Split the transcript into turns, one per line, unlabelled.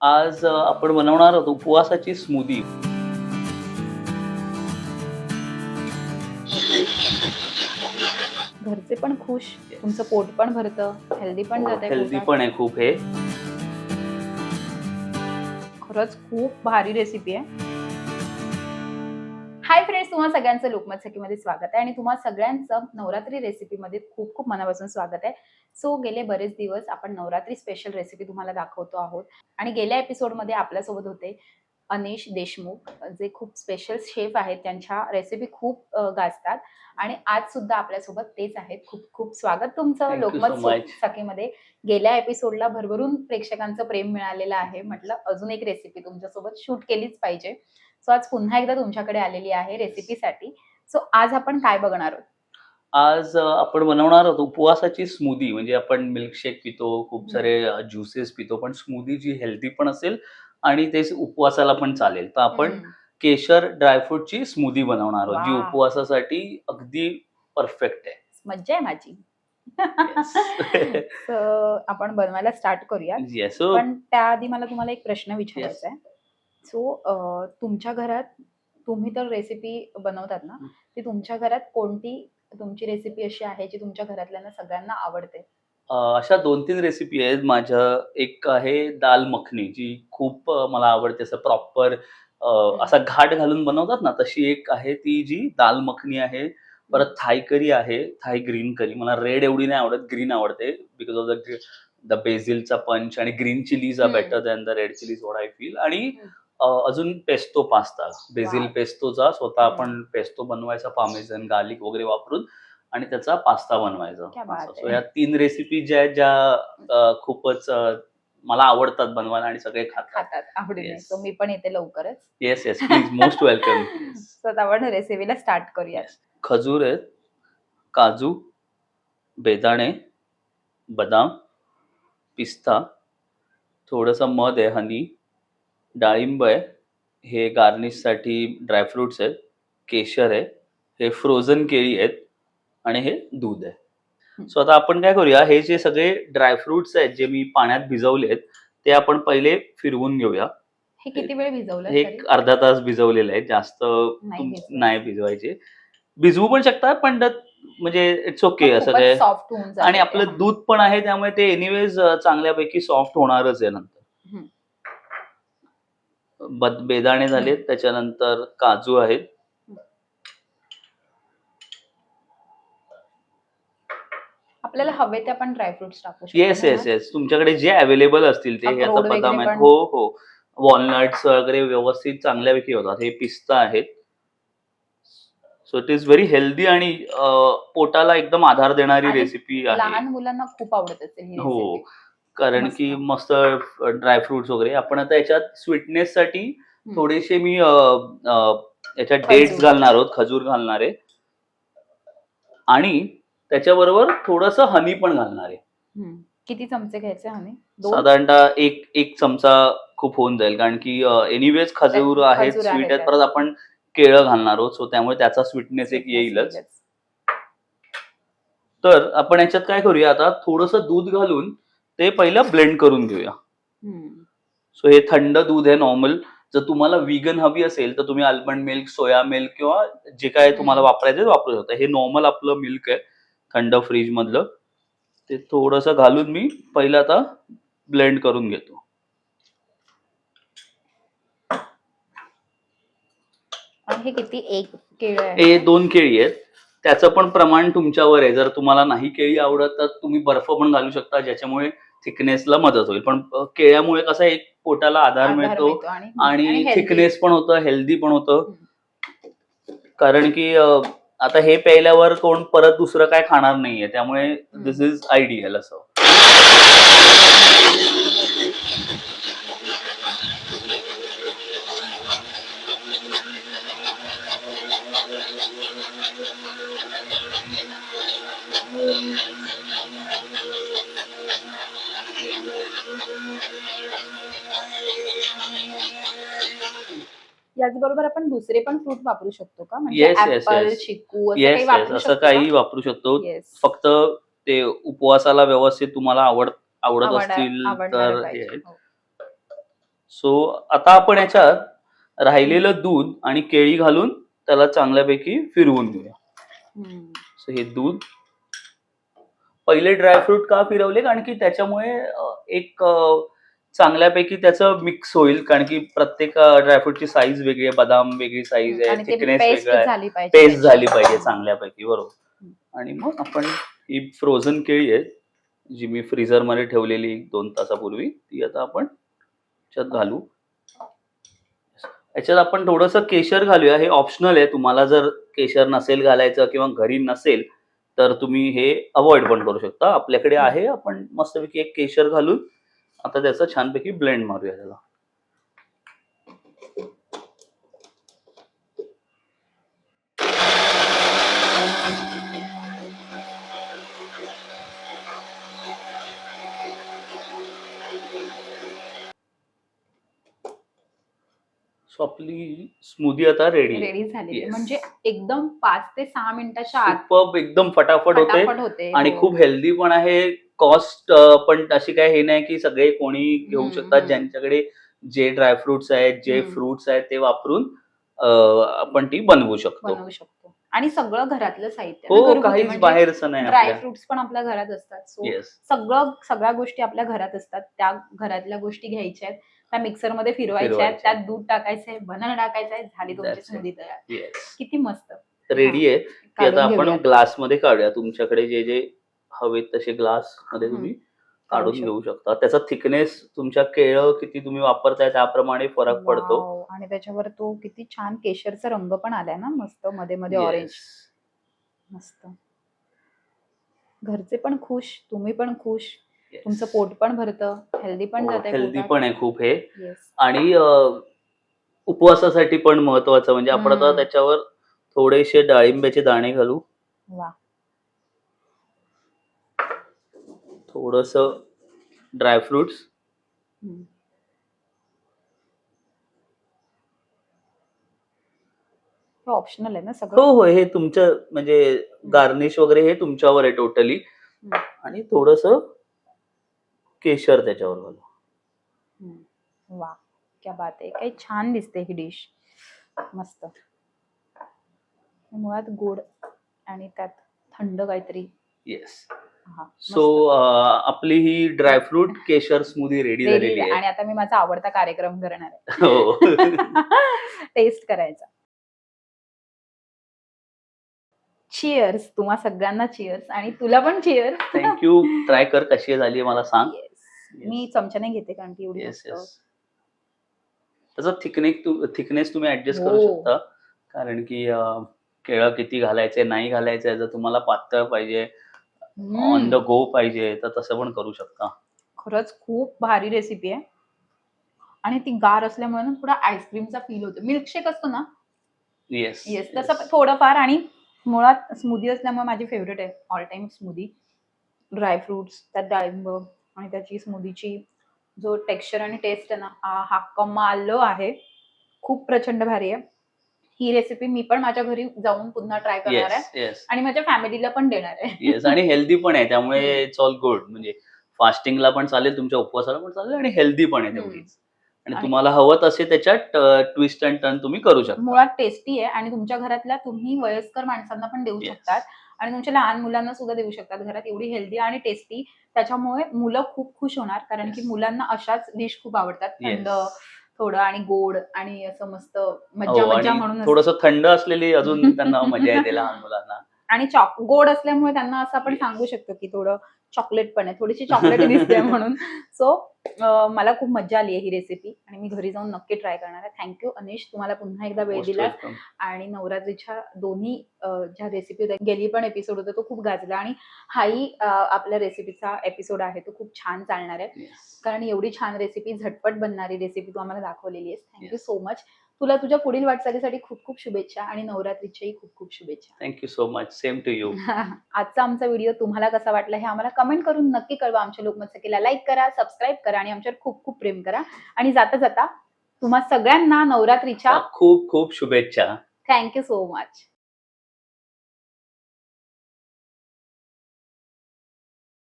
आज आपण बनवणार आहोत उपवासाची स्मूदी.
घरचे पण खुश तुमचं पोट पण भरतं हेल्दी पण जात
हेल्दी पण आहे खूप हे.
खरंच खूप भारी रेसिपी आहे. फ्रेंड्स तुम्हाला सगळ्यांचं लोकमत सखीमध्ये स्वागत आहे आणि तुम्हाला सगळ्यांचं नवरात्री रेसिपीमध्ये खूप खूप मनापासून स्वागत आहे. सो गेले बरेच दिवस आपण नवरात्री स्पेशल रेसिपी तुम्हाला दाखवतो आहोत. आणि गेल्या एपिसोडमध्ये आपल्यासोबत होते. अनिश देशमुख जे खूप स्पेशल शेफ आहेत त्यांच्या रेसिपी खूप गाजतात. आणि आज सुद्धा आपल्यासोबत तेच आहेत. खूप खूप स्वागत तुमचं. लोकमत. सखीमध्ये गेल्या एपिसोडला भरभरून प्रेक्षकांचं प्रेम मिळालेलं आहे. म्हटलं अजून एक रेसिपी तुमच्यासोबत शूट केलीच पाहिजे. सो आज पुन्हा एकदा तुमच्याकडे आलेली आहे रेसिपीसाठी सो आज आपण काय बघणार आहोत?
आज आपण बनवणार आहोत उपवासाची स्मूदी म्हणजे आपण मिल्कशेक पितो खूप सारे ज्युसेस पितो पण स्मूदी जी हेल्दी पण असेल आणि ते उपवासाला पण चालेल. तर आपण. केशर ड्रायफ्रूटची स्मूदी बनवणार आहोत जी. उपवासासाठी अगदी परफेक्ट आहे.
मज्जा आहे माझी. आपण बनवायला स्टार्ट करूया पण त्याआधी मला तुम्हाला एक प्रश्न विचारायचा आहे. सो तुमच्या घरात तुम्ही तर रेसिपी बनवतात ना. ती तुमच्या घरात कोणती तुमची रेसिपी अशी आहे जी तुमच्या घरातल्यांना सगळ्यांना आवडते?
अशा दोन तीन रेसिपी आहेत. माझ्या एक आहे दाल मखनी जी खूप मला आवडते. असं प्रॉपर असा घाट घालून बनवतात ना तशी एक आहे ती जी दाल मखनी आहे. परत थाय करी आहे. Thai green curry. मला रेड एवढी नाही आवडत ग्रीन आवडते. बिकॉज ऑफ द द बेझिलचा पंच आणि green chillies are. Better than the red chillies what I feel आणि अजून पेस्तो पास्ता बेझिल. पेस्टोचा स्वतः. आपण पेस्टो बनवायचा पामेझन गार्लिक वगैरे वापरून आणि त्याचा पास्ता बनवायचा.
आहे.
या तीन रेसिपी ज्या आहेत ज्या खूपच मला आवडतात बनवायला आणि सगळे खातात.
खातात. आवडीने.
Yes.
सो मी पण येते लवकरच.
Yes yes please most welcome
so आता आपण रेसिपीला स्टार्ट करूया
खजूर आहेत काजू बेदाणे बदाम पिस्ता थोडंसं मध आहे हनी डाळिंब आहे हे गार्निशसाठी ड्रायफ्रुट्स आहेत केशर आहे हे फ्रोझन केळी आहेत आणि हे दूध आहे. सो आता आपण काय करूया हे जे सगळे ड्रायफ्रुट्स आहेत जे मी पाण्यात भिजवले आहेत ते आपण पहिले फिरवून घेऊया
हे किती वेळ भिजवलं
हे एक अर्धा तास भिजवलेलं आहे जास्त. नाही भिजवायचे भिजवू पण शकतात पण म्हणजे इट्स ओके असं काय
सॉफ्ट
आणि. आपलं. दूध पण आहे त्यामुळे ते एनिवेज चांगल्यापैकी सॉफ्ट होणारच आहे नंतर बेदाणे झालेत त्याच्यानंतर काजू आहेत
आपल्याला हवे ते आपण ड्रायफ्रुट्स टाकू शकतो
येस? येस येस तुमच्याकडे जे अवेलेबल असतील ते हे आता
अक्रोड वगैरे
बदाम आहेत
पण?
हो हो वॉलनट्स वगैरे व्यवस्थित चांगल्यापैकी होतात हे पिस्ता आहेत so it is very healthy आणि अं, पोटाला एकदम आधार देणारी
आणि
रेसिपी आहे
लहान मुलांना खूप आवडत असेल ही
हो
recipe.
कारण. की मस्त ड्रायफ्रुट्स वगैरे आपण आता याच्यात स्वीटनेस साठी
हम्म.
थोडेसे मी अ, अ, याच्यात डेट्स. घालणार आहोत खजूर घालणार आहे आणि त्याच्याबरोबर थोडस हनी पण घालणार आहे.
हम्म. किती चमचे घ्यायचे हनी? दोन?
साधारणतः एक एक चमचा खूप होऊन जाईल. कारण की एनिवेज खजूर आहेत
खजूर
स्वीट
आहे
आहेत परत आपण केळं घालणार आहोत. सो त्यामुळे त्याचा स्वीटनेस एक येईलच. तर आपण याच्यात काय करूया आता? थोडस दूध घालून ते पहिलं ब्लेंड करून घेऊया.
हम्म.
सो हे थंड दूध आहे नॉर्मल जर तुम्हाला विगन हवी असेल तर तुम्ही आल्मंड मिल्क सोया मिल्क किंवा जे काय तुम्हाला. वापरायचं ते वापरू शकता. हे नॉर्मल आपलं मिल्क आहे. थंड फ्रीज मधलं. ते थोडंसं घालून मी पहिलं आता ब्लेंड करून घेतो.
हे किती? एक केळ
हे दोन केळी आहेत. त्याचं पण प्रमाण तुमच्यावर आहे. जर तुम्हाला नाही केळी आवडत तर तुम्ही बर्फ पण घालू शकता ज्याच्यामुळे थिकनेसला मदत होईल. पण केळ्यामुळे कसं एक पोटाला आधार मिळतो
आणि.
थिकनेस पण होतं हेल्दी पण होतं. कारण की आता हे प्यायल्यावर कोण परत दुसरं काय खाणार नाहीये त्यामुळे दिस इज आयडियल असं.
याचबरोबर आपण दुसरे पण फ्रूट वापरू शकतो का म्हणजे
Yes, yes,
ऍपल
yes.
चिकू असं
येस
काही
येस
वापरू
असं
शकतो
काही वापरू शकतो फक्त ते उपवासाला व्यवस्थित तुम्हाला आवड आवडत असतील तर आहेत.
हो.
सो आता आपण याच्यात राहिलेलं दूध आणि केळी घालून त्याला चांगल्यापैकी फिरवून घेऊया
हम्म.
सो हे दूध पहिले ड्रायफ्रूट का फिरवले कारण की त्याच्यामुळे अ, एक अ, चांगल्यापैकी त्याचं मिक्स होईल कारण की प्रत्येक ड्रायफ्रूटची साईज वेगळी आहे बदाम वेगळी साईज आहे थिकनेस वेगळा आहे.
झाली पाहिजे.
पेस्ट. झाली पाहिजे चांगल्यापैकी बरोबर. आणि मग आपण ही फ्रोझन केळी आहे जी मी फ्रीझरमध्ये ठेवलेली दोन तासापूर्वी ती आता आपण याच्यात घालू. याच्यात आपण थोडस केशर घालूया. हे ऑप्शनल आहे. तुम्हाला जर केशर नसेल घालायचं किंवा घरी नसेल तर तुम्ही हे अवॉइड पण करू शकता. आपल्याकडे आहे आपण मस्तपैकी एक केशर घालून आता त्याचं छानपैकी ब्लेंड मारूया त्याला. सो आपली स्मूदी आता रेडी
रेडी झालेली.
Yes.
म्हणजे एकदम पाच ते सहा मिनिटाच्या आत
एकदम फटाफट होते.
फटाफट होते.
आणि
हो.
खूप हेल्दी पण आहे. कॉस्ट पण अशी काय हे नाही की सगळे कोणी घेऊ शकतात. ज्यांच्याकडे जे ड्रायफ्रुट्स आहेत जे. फ्रुट्स आहेत ते वापरून आपण ती बनवू शकतो.
बनवू शकतो. आणि सगळं घरातलं साहित्य.
हो काहीच बाहेरचं नाही
ड्राय
आपल्या.
फ्रुट्स पण आपल्या घरात असतात. सो सगळं सगळ्या गोष्टी आपल्या घरात असतात. त्या घरातल्या गोष्टी घ्यायच्या आहेत. त्या मिक्सरमध्ये फिरवायच्या आहेत. त्यात दूध टाकायचंय बनाना टाकायचं आहे झाली तुमची. स्मूदी तयार. किती मस्त.
रेडी आहे.
काढून
आता आपण
घेऊयात.
ग्लासमध्ये काढूया. तुमच्याकडे जे जे हवेत तसे ग्लासमध्ये तुम्ही
काढू
काढून घेऊ शकता. त्याचा थिकनेस तुमच्या केळं किती तुम्ही वापरताय त्याप्रमाणे फरक पडतो.
आणि त्याच्यावर तो किती छान केशरचा रंग पण आलाय ना मस्त मध्ये मध्ये ऑरेंज. मस्त. घरचे पण खुश तुम्ही पण खुश. तुमचं पोट पण भरतं हेल्दी पण जात
हेल्दी पण आहे खूप हे. आणि उपवासासाठी पण महत्वाचं म्हणजे आपण आता. त्याच्यावर थोडेसे डाळिंब्याचे दाणे घालू.
वा.
थोडस ड्रायफ्रुट्स.
हे ऑप्शनल आहे ना
हो
सगळं?
हो हे तुमचं म्हणजे गार्निश वगैरे हे तुमच्यावर आहे टोटली. आणि थोडस केशर त्याच्यावर घालू.
वा क्या बात आहे. काही छान दिसते ही डिश मस्त. मुळात गोड आणि त्यात थंड काहीतरी.
येस
हा,
सो आपली ही ड्रायफ्रूट केशर स्मूदी रेडी झालेली
आहे. आणि आता मी माझा आवडता कार्यक्रम करणार आहे.
हो.
टेस्ट करायचा. चिअर्स तुम्हा सगळ्यांना चिअर्स आणि तुला पण चिअर्स
थँक्यू ट्राय कर कशी झाली मला सांग.
मी चमच्याने घेते कारण की एवढी
त्याचा थिकनेस थिकनेस तुम्ही ऍडजस्ट करू
हो.
शकता. कारण की केळं किती घालायचे नाही घालायचे जर तुम्हाला पातळ पाहिजे. ऑन द गो पाहिजे तर तसं पण करू शकता.
खरंच खूप भारी रेसिपी आहे. आणि ती गार असल्यामुळे ना थोडा आईस्क्रीमचा फील होतो. मिल्कशेक असतो ना?
येस
येस तसं थोडंफार आणि मुळात स्मूदी असल्यामुळे माझी फेवरेट आहे. ऑल टाइम स्मूदी ड्रायफ्रुट्स त्यात डाळिंब आणि त्याची स्मूदीची जो टेक्स्चर आणि टेस्ट आहे ना हा कमाल आहे. खूप प्रचंड भारी आहे. ही रेसिपी मी पण माझ्या घरी जाऊन पुन्हा ट्राय करणार आहे.
येस
आणि माझ्या फॅमिलीला पण देणार आहे.
येस आणि हेल्दी पण आहे त्यामुळे इट्स ऑल गुड म्हणजे फास्टिंगला पण चालेल तुमच्या उपवासाला पण चालेल आणि हेल्दी पण आहे. तेवढीच. आणि तुम्हाला हवं तसे त्याच्यात ट्विस्ट अँड टर्न तुम्ही करू शकता.
मुळात टेस्टी आहे आणि तुमच्या घरातल्या तुम्ही वयस्कर माणसांना पण देऊ. शकतात. आणि तुमच्या लहान मुलांना सुद्धा देऊ शकतात. घरात एवढी हेल्दी आणि टेस्टी त्याच्यामुळे मुलं खूप खुश होणार. कारण की. मुलांना अशाच डिश खूप आवडतात. थंड. थोडं आणि गोड आणि असं मस्त मज्जा
हो,
मज्जा
आणि
म्हणून.
थोडस थंड असलेली अजून त्यांना मजा येते लहान मुलांना
आणि चॉक गोड असल्यामुळे त्यांना असं आपण. सांगू शकतो की थोडं चॉकलेट पण आहे. थोडीशी चॉकलेट दिसते म्हणून. सो मला खूप मजा आली आहे ही रेसिपी आणि मी घरी जाऊन नक्की ट्राय करणार आहे. थँक्यू अनिश तुम्हाला पुन्हा एकदा वेळ दिला. आणि नवरात्रीच्या दोन्ही ज्या रेसिपी होत्या गेली पण एपिसोड होता तो खूप गाजला. आणि हाही आपल्या रेसिपीचा एपिसोड आहे तो खूप छान चालणार आहे. कारण एवढी छान रेसिपी झटपट बनणारी रेसिपी तू आम्हाला दाखवलेली आहेस. थँक्यू. सो मच तुला तुझ्या पुढील वाटचालीसाठी खूप खूप शुभेच्छा आणि नवरात्रीच्याही खूप खूप शुभेच्छा.
Thank you so much same to you
आजचा आमचा व्हिडिओ तुम्हाला कसा वाटला हे आम्हाला कमेंट करून नक्की कळवा. आमच्या लोकमत सखीला लाईक करा सबस्क्राईब करा आणि आमच्यावर खूप खूप प्रेम करा. आणि जाता जाता तुम्हा सगळ्यांना नवरात्रीच्या
खूप खूप शुभेच्छा.
Thank you so much